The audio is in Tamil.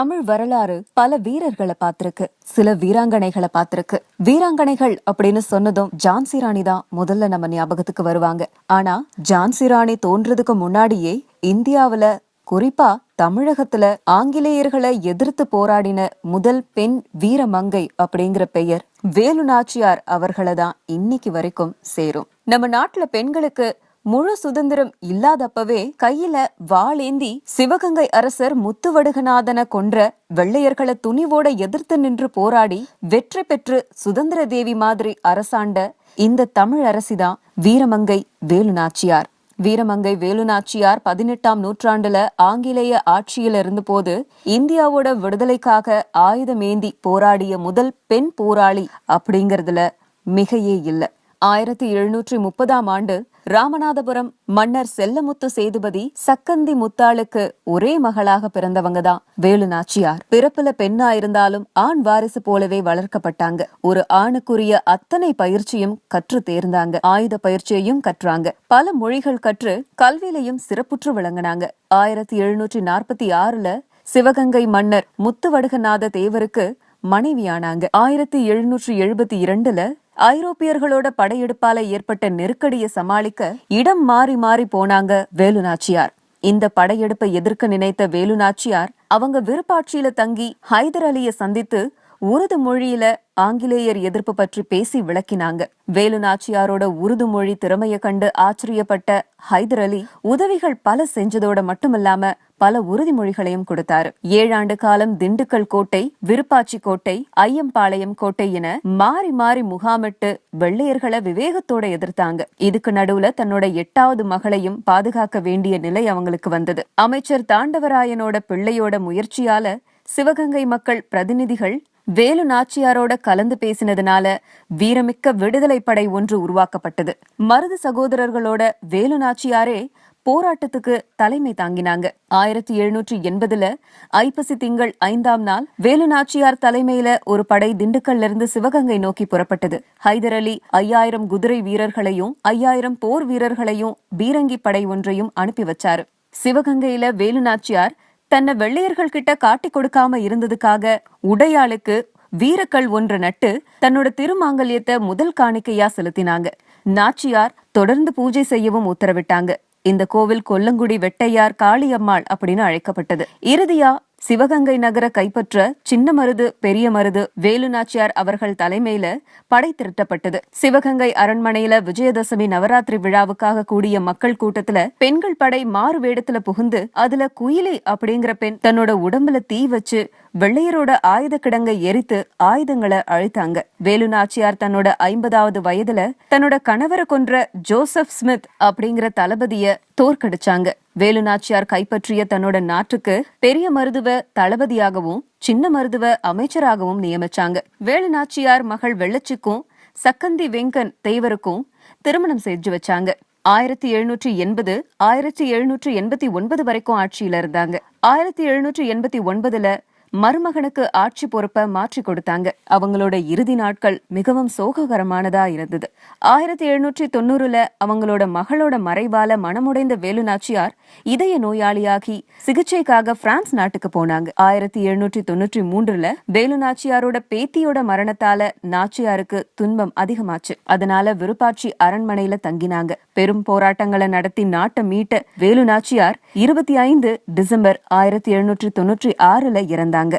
தமிழ் வரலாறு பல வீரர்களை பார்த்திருக்கு. சில வீராங்கனைகளை பார்த்திருக்கு. வீராங்கனைகள் அப்படின்னு சொன்னதும் ஜான்சி ராணி தான் முதல்ல நம்ம ஞாபகத்துக்கு வருவாங்க. ஆனா ஜான்சி ராணி தோன்றதுக்கு முன்னாடியே இந்தியாவுல குறிப்பா தமிழகத்துல ஆங்கிலேயர்களை எதிர்த்து போராடின முதல் பெண் வீரமங்கை அப்படிங்கிற பெயர். வேலு நாச்சியார் அவர்களை தான் இன்னைக்கு வரைக்கும் சேரும். நம்ம நாட்டுல பெண்களுக்கு முழு சுதந்திரம் இல்லாதப்பவே கையில வாளேந்தி சிவகங்கை அரசர் முத்துவடுகநாதன கொன்ற வெள்ளையர்களை துணிவோட எதிர்த்து நின்று போராடி வெற்றி பெற்று சுதந்திர தேவி மாதிரி அரசாண்ட இந்த தமிழ் அரசிதான் வீரமங்கை வேலு நாச்சியார் வீரமங்கை வேலுநாச்சியார் பதினெட்டாம் நூற்றாண்டுல ஆங்கிலேய ஆட்சியில் இருந்தபோது இந்தியாவோட விடுதலைக்காக ஆயுதமேந்தி போராடிய முதல் பெண் போராளி அப்படிங்கறதுல மிகையே இல்ல. ஆயிரத்தி எழுநூற்றி முப்பதாம் ஆண்டு ராமநாதபுரம் மன்னர் செல்லமுத்து சேதுபதி சக்கந்தி முத்தாளுக்கு ஒரே மகளாக பிறந்தவங்க தான் வேலு நாச்சியார் பிறப்புல பெண்ணா இருந்தாலும் ஆண் வாரிசு போலவே வளர்க்கப்பட்டாங்க. ஒரு ஆணுக்குரிய அத்தனை பயிற்சியும் கற்று தேர்ந்தாங்க. ஆயுத பயிற்சியையும் கற்றாங்க. பல மொழிகள் கற்று கல்வியிலையும் சிறப்புற்று விளங்கினாங்க. ஆயிரத்தி எழுநூற்றி நாற்பத்தி ஆறுல சிவகங்கை மன்னர் முத்துவடுகநாத தேவருக்கு மனைவியானாங்க. ஆயிரத்தி எழுநூற்றி எழுபத்தி இரண்டுல ஐரோப்பியர்களோட படையெடுப்பால ஏற்பட்ட நெருக்கடியை சமாளிக்க இடம் மாறி மாறி போனாங்க வேலு நாச்சியார். இந்த படையெடுப்பை எதிர்க்க நினைத்த வேலு நாச்சியார் அவங்க விருப்பாட்சியில தங்கி ஹைதர் அலிய சந்தித்து உருது மொழியில ஆங்கிலேயர் எதிர்ப்பு பற்றி பேசி விளக்கினாங்க. வேலு நாச்சியாரோட உருது மொழி திறமைய கண்டு ஆச்சரியப்பட்ட ஹைதர் அலி உதவிகள் பல செஞ்சதோட மட்டுமில்லாம பல உறுதிமொழிகளையும் கொடுத்தாரு. ஏழாண்டு காலம் திண்டுக்கல் கோட்டை விருப்பாச்சி கோட்டை ஐயம்பாளையம் கோட்டை என மாறி மாறி முகாமிட்டு வெள்ளையர்களை விவேகத்தோட எதிர்த்தாங்க. இதுக்கு நடுவுல தன்னோட எட்டாவது மகளையும் பாதுகாக்க வேண்டிய நிலை அவங்களுக்கு வந்தது. அமைச்சர் தாண்டவராயனோட பிள்ளையோட முயற்சியால சிவகங்கை மக்கள் பிரதிநிதிகள் வேலு நாச்சியாரோட கலந்து பேசினதுனால வீரமிக்க விடுதலை படை ஒன்று உருவாக்கப்பட்டது. மருது சகோதரர்களோட வேலு நாச்சியாரே போராட்டத்துக்கு தலைமை தாங்கினாங்க. ஆயிரத்தி எழுநூற்றி எண்பதுல ஐப்பசி திங்கள் ஐந்தாம் நாள் வேலு நாச்சியார் தலைமையில ஒரு படை திண்டுக்கல்ல இருந்து சிவகங்கை நோக்கி புறப்பட்டது. ஹைதர் அலி ஐயாயிரம் குதிரை வீரர்களையும் ஐயாயிரம் போர் வீரர்களையும் பீரங்கி படை ஒன்றையும் அனுப்பி வச்சாரு. சிவகங்கையில வேலு நாச்சியார் தன்னை வெள்ளையர்கள் கிட்ட காட்டி கொடுக்காம இருந்ததுக்காக உடையாளுக்கு வீரக்கல் ஒன்று நட்டு தன்னோட திருமாங்கல்யத்தை முதல் காணிக்கையா செலுத்தினாங்க. நாச்சியார் தொடர்ந்து பூஜை செய்யவும் உத்தரவிட்டாங்க. இந்த கோவில் கொல்லங்குடி வெட்டையார் காளியம்மாள் அப்படின்னு அழைக்கப்பட்டது. இறுதியா சிவகங்கை நகர கைப்பற்ற சின்ன மருது பெரிய மருது வேலு நாச்சியார் அவர்கள் தலைமையில படை திரட்டப்பட்டது. சிவகங்கை அரண்மனையில விஜயதசமி நவராத்திரி விழாவுக்காக கூடிய மக்கள் கூட்டத்துல பெண்கள் படை மாறு வேடத்துல புகுந்து அதுல குயிலி அப்படிங்கிற பெண் தன்னோட உடம்புல தீ வச்சு வெள்ளையரோட ஆயுத கிடங்கை எரித்து ஆயுதங்களை அழித்தாங்க. வேலு நாச்சியார் தன்னோட ஐம்பதாவது வயதுல தன்னோட கணவரை கொன்ற ஜோசப் ஸ்மித் அப்படிங்கிற தளபதிய தோற்கடிச்சாங்க. வேலு நாச்சியார் கைப்பற்றிய தன்னோட நாட்டுக்கு பெரிய மருதுவ தளபதியாகவும் சின்ன மருதுவ அமைச்சராகவும் நியமிச்சாங்க. வேலு நாச்சியார் மகள் வெள்ளச்சிக்கும் சக்கந்தி வெங்கன் தேவருக்கும் திருமணம் செஞ்சு வச்சாங்க. ஆயிரத்தி எழுநூற்றி எண்பது ஆயிரத்தி எழுநூற்றி எண்பத்தி ஒன்பது வரைக்கும் ஆட்சியில இருந்தாங்க. ஆயிரத்தி எழுநூற்றி எண்பத்தி ஒன்பதுல மருமகனுக்கு ஆட்சி பொறுப்பை மாற்றி கொடுத்தாங்க. அவங்களோட இறுதி நாட்கள் மிகவும் சோககரமானதா இருந்தது. ஆயிரத்தி எழுநூற்றி தொண்ணூறுல அவங்களோட மகளோட மறைவால மனமுடைந்த வேலு நாச்சியார் இதய நோயாளியாகி சிகிச்சைக்காக பிரான்ஸ் நாட்டுக்கு போனாங்க. ஆயிரத்தி எழுநூற்றி தொண்ணூற்றி மூன்றுல வேலு நாச்சியாரோட பேத்தியோட மரணத்தால நாச்சியாருக்கு துன்பம் அதிகமாச்சு. அதனால விருப்பாட்சி அரண்மனையில தங்கினாங்க. பெரும் போராட்டங்களை நடத்தி நாட்டை மீட்ட வேலு நாச்சியார் இருபத்தி ஐந்து டிசம்பர் ஆயிரத்தி எழுநூற்றி தொண்ணூற்றி ஆறுல இறந்தாங்க.